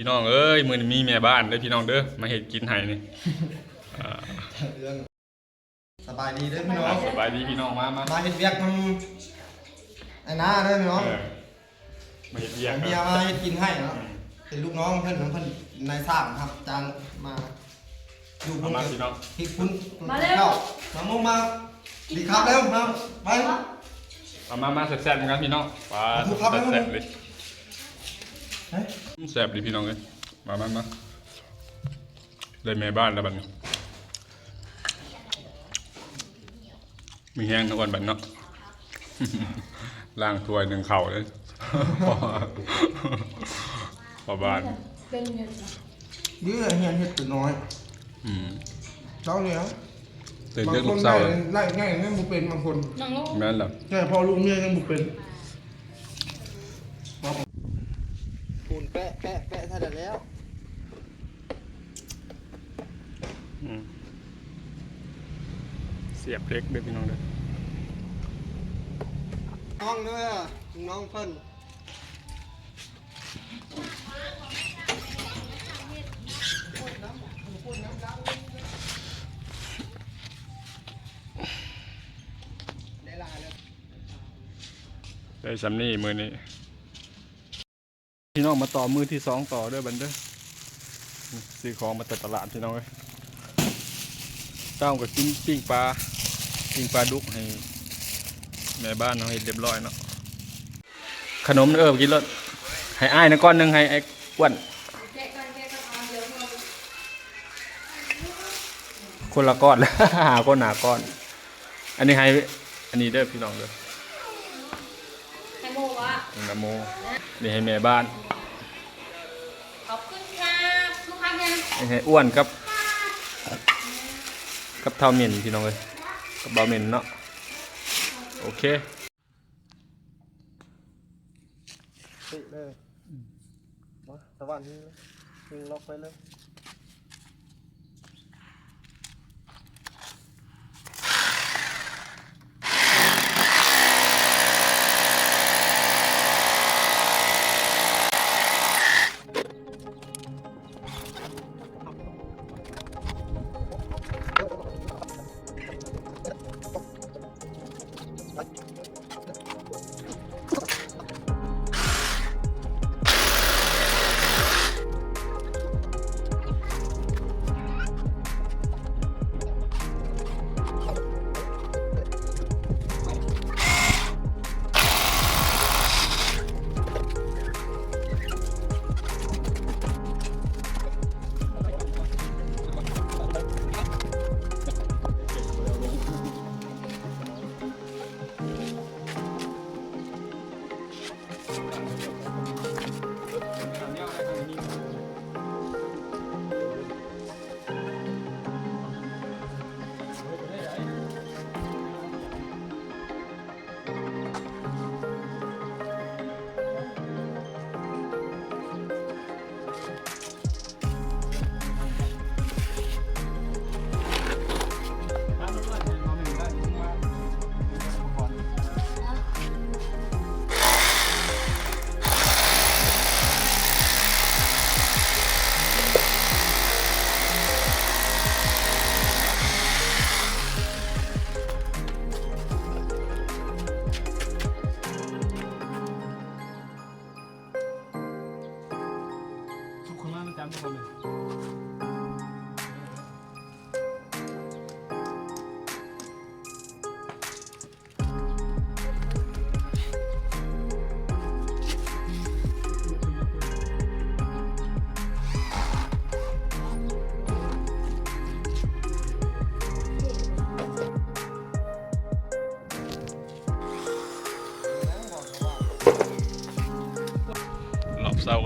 พี่น้องเอ้ยมื้อนี้มีแม่บ้านเด้อพี่น้องเด้อมาเฮ็ดกินให้นี่อ่าเรื่องสบายดีเด้อพี่น้องสบายดีพี่น้องมามามาเฮ็ดเวียกนำไอ้น้าเด้อพี่น้องเออมาเฮ็ดเวียกเมียมาเฮ็ดกินให้เนาะเป็นลูกน้องเพิ่นเพิ่นนายสร้างครับจ้างมาอยู่มามาพี่น้องที่คุณมาเร็วจ้มามุงมาดีครับเร็วมาไป มามามาแซ่บๆกันพี่น้องปลาถูกครับแซ่บๆเลยเฮ้ย แซ่บดีพี่น้องเอ้ยมามามาได้แม่บ้านแล้วบัดนี้มีแห้งทุกวันบัดเนาะล้างถ้วยหนึ่งเข่าเลยพอพอบ้านเป็นเงินยื้อเฮียนเฮ็ดตัวน้อยอืมเจ้าเนี่ยตื่นบางเต้นคลูนกได้เศร้าเลยไล่ง่ายยังบ่เป็นบางคนน้องลูกแม่นเหรอใช่พ่อลูกเมียยังบ่เป็น แปะแปะถ้าได้แล้วอืมเสียบเล็กด้วยพี่น้องเด้อน้องเด้อน้องเพิ่นได้ลาแล้วได้ซัมนี่มือนี้ พี่น้องมาต่อมือที่สองต่อด้วยบันเด้อซื้อของมาแต่ตลาดพี่น้องเอ้ยเต้ากับกินปิ้งปลาปิ้งปลาดุกให้แม่บ้านเราให้เรียบร้อยเนาะขนมเออกินรถให้อ้ายนะก้อนหนึ่งให้ไอ้อ้วนแกะกันคนละก้อนหาก้อนหนาก้อน อันนี้ให้อันนี้เด้อพี่น้องเด้อ นะโมนี่ให้แม่บ้านขอบคุณครับลูกค้าเนี่ยนี่ให้อ้วนกับ กับเท่าเมียนพี่น้องเลยกับเบาเมียนเนาะโอเคติเลยมาตะวันนี้เลยยิงล็อกไปเลย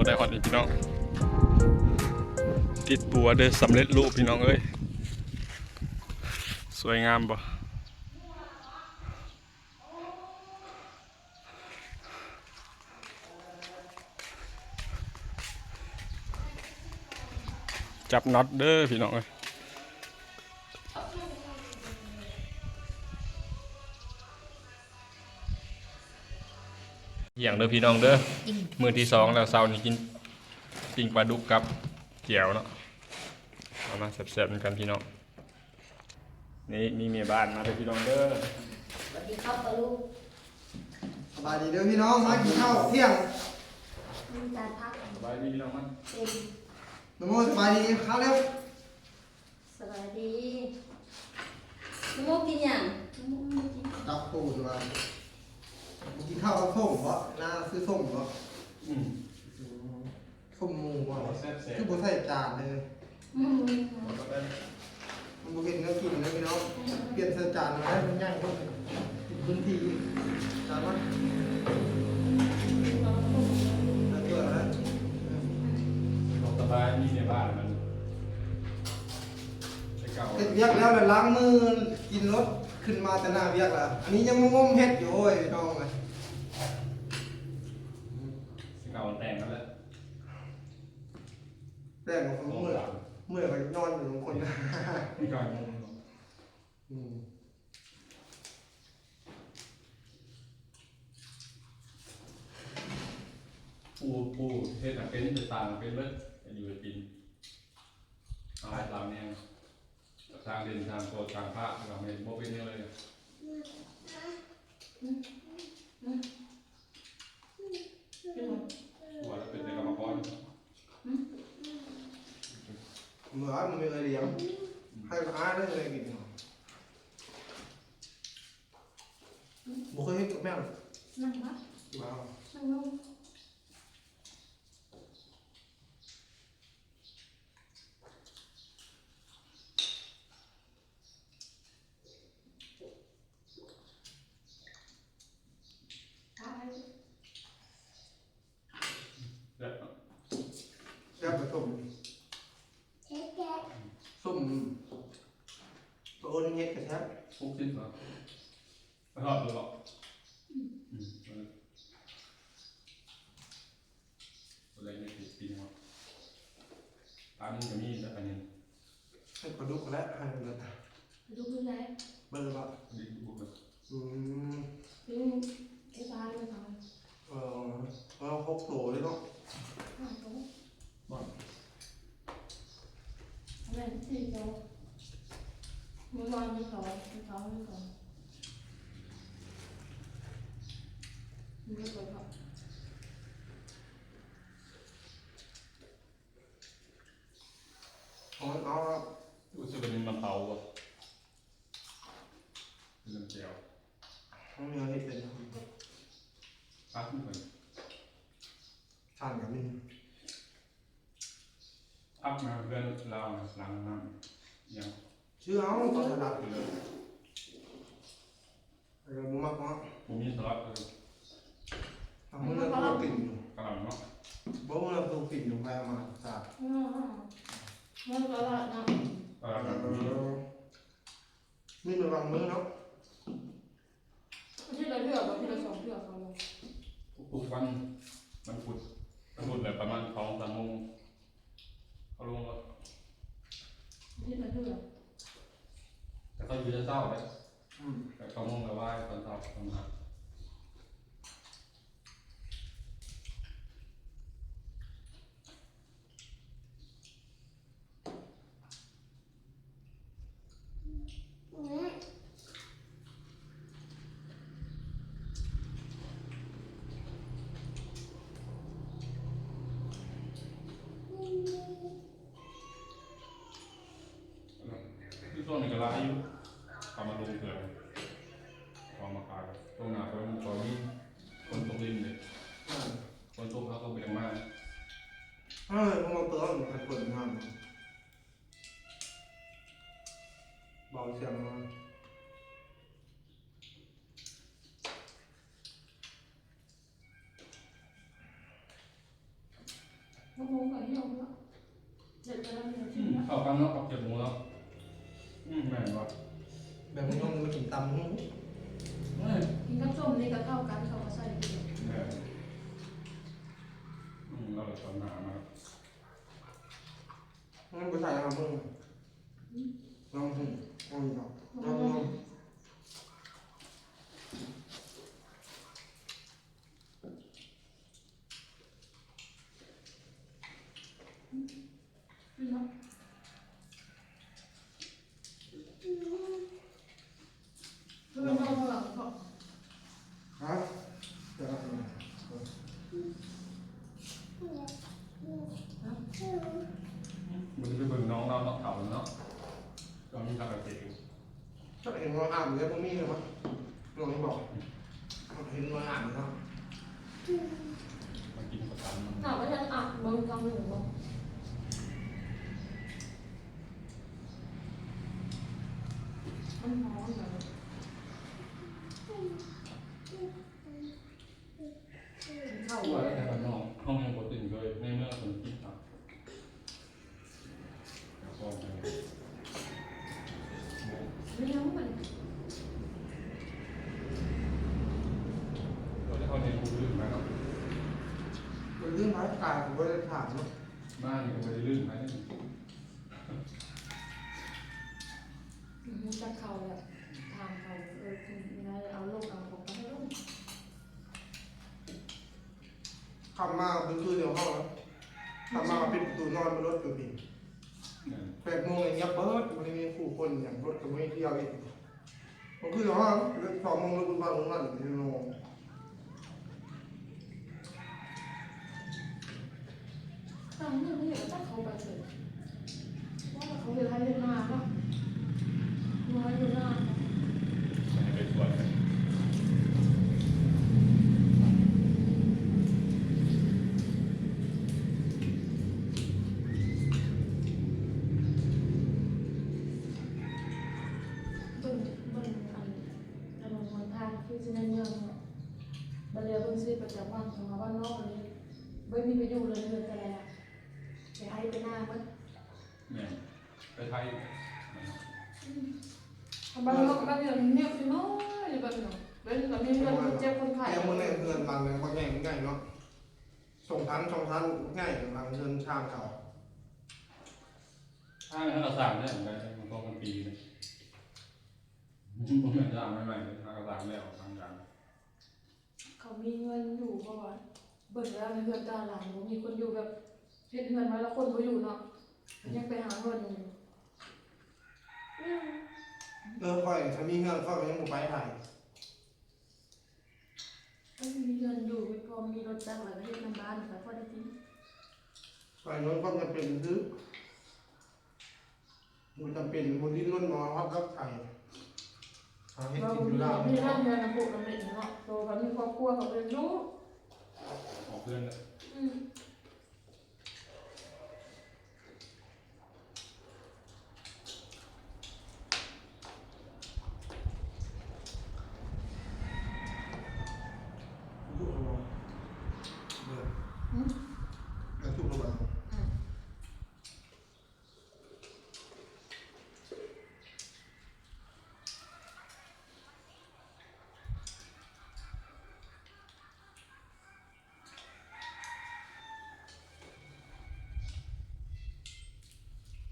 บเศร้าก็ได้ฮอตอีกพี่น้อง ติดปัวเด้อสำเร็จรูปพี่น้องเอ้ย สวยงามปะจับน็อตเด้อพี่น้องเอ้ย งเด้อพี่น้องเด้อมือที่สองแล้วเสาร์นี้กินปิ้งปลาดุกกับเจียวเนาะเอามาแซ่บๆกันพี่น้องนี่มีเมียบ้านมาเลยพี่น้องเด้อสวัสดีครับปลาลูกสบายดีเด้อพี่น้องมากินข้าวเที่ยงมีจานพักสบายดีพี่น้องมั้ยเต็มน้องโมสบายดีข้าวเร็วสวัสดีน้องโมกินยังน้องโมไม่กินจับปูนมา กินข้าวกับส้มบ่น่าซื้อส้มบ่อืมส้มหมูบ่แซ่บคือบ่ใส่จานเลยอืมๆแล้วก็ได้มันบ่เห็นเนื้อกินเลยพี่น้องเปลี่ยนใส่จานมาได้มันย่างคนพื้นที่จานมันแล้วก็แล้วสบายมีเมียบ้านมันไปเก่าเฮ็ดเวียกแล้วแล้วล้างมือกินรถขึ้นมาแต่หน้าเวียกแล้วอันนี้ยังมางมเฮ็ดอยู่โอ้ยพี่น้องเอ้ย เก่าแต่งกันแล้ว แรงของผมเมื่อย เมื่อยไปนอนอยู่ตรงคนนะนี่ก่อนอืมปูปูเฮ็ดเป็นจะต่างเป็นเบิดอยู่ในปีนเอาลายตามแนวทางเดินทางโซทางพระเราไม่โมเป็นเนี่ยเลยหัวแล้วเป็นในกรรมกร เหมื อนมันมีอะไรเลี้ยงให้อาได้เลยกินบุเคยเห็นกับแม่หรอนั่งวะว้าวนั่งลง แล้ว แซ่บผสม ส้มตัวโอนเฮ็ดกับแซ่บปุ๊บสิ้นเหรอไม่ทอดหรือเปล่าอืมอะไรเนี่ยติดปีนหัวตามนี้จะมีแล้วอันนี้ให้ปลาดุกและให้มันละดูคือไรเบอร์ละนี่บุกเลยอืมดูไอ้บ้านเลยค่ะเออเราพกโถเลยเนาะห้าโต๊ะบ้านอะไร สี่โต๊ะมือวางมือสองมือสองมือสองมือสองครับเอาเอารู้สึกว่ามันมาเผาอะ อัพมาเพื่อนเราหลังน้ำยัง ชื่อเอาตอนถนัด เลย เราบุมากเนาะ ผมมีสลัดเลย ทำมือเราตัวปิ่นอยู่ กระหล่ำเนาะ บ่มือเราตัวปิ่นอยู่ไปเอามาจ้า อืมมันก็ละนะ กระหล่ำแบบนี้ นี่มันวางมือเนาะ ที่เราเลือกที่เราสองเลือกเขาลง ทุกวันมันขุดมันขุดแบบประมาณสองสาม คือช่วงนี้ก็ลายอยู่ทำมาลงเกลือพอมาขายตรงหน้าตรงตอนนี้คนตกดินเลยอ่าคนตกเขาก็เบี่ยงมากเออพวกเราเติมมันเปิดงานเบาเสียงมาโอ้โหไก่ยอมละเด็ดกระดานเดียวชิ้นละเข้ากันเนาะกับเก็บหมูแล้ว อืมแม่นว่ะแบบนี้ต้องมากินตำหูเฮ้ยกินข้าวส้มนี่ก็เท่ากันเขาก็ใส่ดีแม่นอืมเราเลยตอนหนามามันไปใส่อะไรมึงลองหูลองดูลองดูเนาะเรื่องของเราเขา ฮะเดี๋ยวนะ มันจะไปเบิ่งน้องเราเนาะเขาเนาะเรามีทางแบบเก่ง ถ้าเห็นว่าอ่านแล้วพวกนี้เลยมั้ยลองบอกเห็นว่าอ่านเนาะมากินประจำมันหนาไม่ทันอะมึงกำหนึ่งมึงมันร้อนแบบเข้า ตัวแล้วแต่น้องห้องยังปกติเลยในเมื่อคนกินครับแล้วก็ ไม่รู้มัน เราจะเข้าในรูลื่นไหมครับเป็นเรื่องร้ายกายผมก็ได้ถามเนาะบ้านนี่ก็ไม่ได้ลื่นไหม มันจะเข้าแบบทางเขาเออคุณนายเอาลูกเอาของไปให้ลูก คำมาเป็นคือเดียวเข้าแล้วคำมาปิดประตูนอนบนรถอยู่พี่ เนี่ย แป ดโมงอย่างเงี้ยเบิร์ดมันมีผู้คนอย่างรถก็ไม่เที่ยวอีกมันคือเดี๋ยวห้องสองโมงรถคุณบ้านลงนั่นหนึ่งโมงตอนนี้ไม่อยากจะเข้าไปเลยว่าเขาเรียนให้เรียน ไม่มีไปอยู่เลยเดือนแต่ละไปให้ไปหน้ามันเนี่ยไปไทยบ้านนอกบ้านเรือนเนี่ยคือน้อยแบบเนาะเป็นแบบมีเงินคนเจ็บคนไข้เที่ยวมื่อไหร่เงินบางเลยบางแง่ง่ายเนาะส่งทันส่งทันง่ายบางเงินชามเขาถ้าถ้าเราสั่งได้เหมือนกันมันก็เป็นปีเลยผมไม่สั่งใหม่ๆเลยถ้าเราสั่งแล้วทางการเขามีเงินอยู่เพราะว่า เบิ่งแล้วในเรือนตาหลังมีคนอยู่แบบเฮ็ดเงินไว้แล้วคนก็อยู่เนาะยังไปหาเงินอยู่เออค่อยถ้ามีเงินค่อยก็ยังบ่ไปถ่ายก็มีเงินอยู่ไม่พอมีรถจักรแล้วก็เฮ็ดน้ำบ้านแต่พอได้กินไปโน้นก็จะเป็นซื้อมันจำเป็นคนที่นุ่นนอนครับรับไก่หาให้เรากินอยู่มีได้มีร่างเงินนะปลูกน้ำเม็ดเนาะโตเขามีครอบครัวเขาเป็นลูก ออกเพื่อนเลยอืม ทุกระวังเบิด อืม แล้วทุกระวัง อ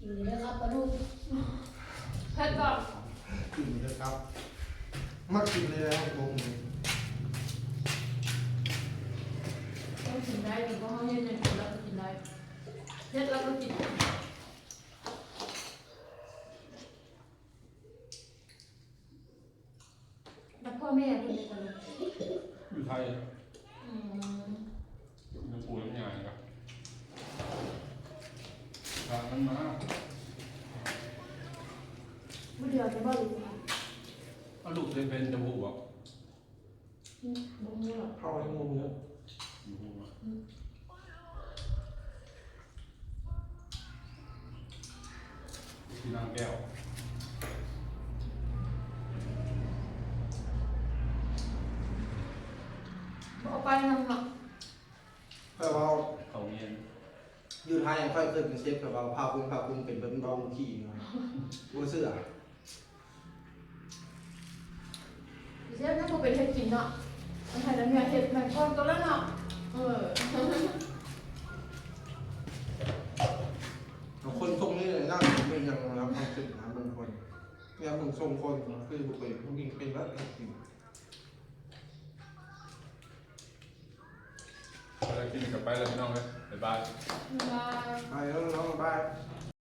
ืม กินเลยนะครับปลาลูกเผ็ดก่อนกินเลยครับมักกินเลยนะครับผมต้องกินได้ถึงก็เขาเย็นๆแล้วก็กินได้เผ็ดแล้วก็กินแล้วพ่อแม่เป็นยังไงลูกอยู่ไทย อืม อยู่ปู่ยังใหญ่ครับทางนั้นมา ไม่เดือดจะบ้าหรือเปล่า เอาลูกเลยเป็นจมูกอะอืมบ่รู้หรอกเข้าให้งูเยอะอยู่หูอะที่นางแก้วเอาไปนำเนาะแต่ว่าเขาเงียนอยู่ไทยยังค่อยเคยเป็นเชฟแต่ว่าพาคุณพาคุณเป็นเป็นบอลขี่นะบัวเสื้อ เชฟถ้าบ่เป็นเฮ็ดกินเนาะมันให้แล้วเนี่ยเฮ็ดแม่งก้อนตัวแล้วเนาะ เออคนทรงนี่เลยน่าจะเป็นอย่างรับความสึกนะบางคนเนี่ยมึงทรงคนคือบุกเบิกมึงเป็นแล้วจริงเรากินกลับไปแล้วพี่น้องเลยบ๊ายบายบ๊ายบาย ไปแล้ว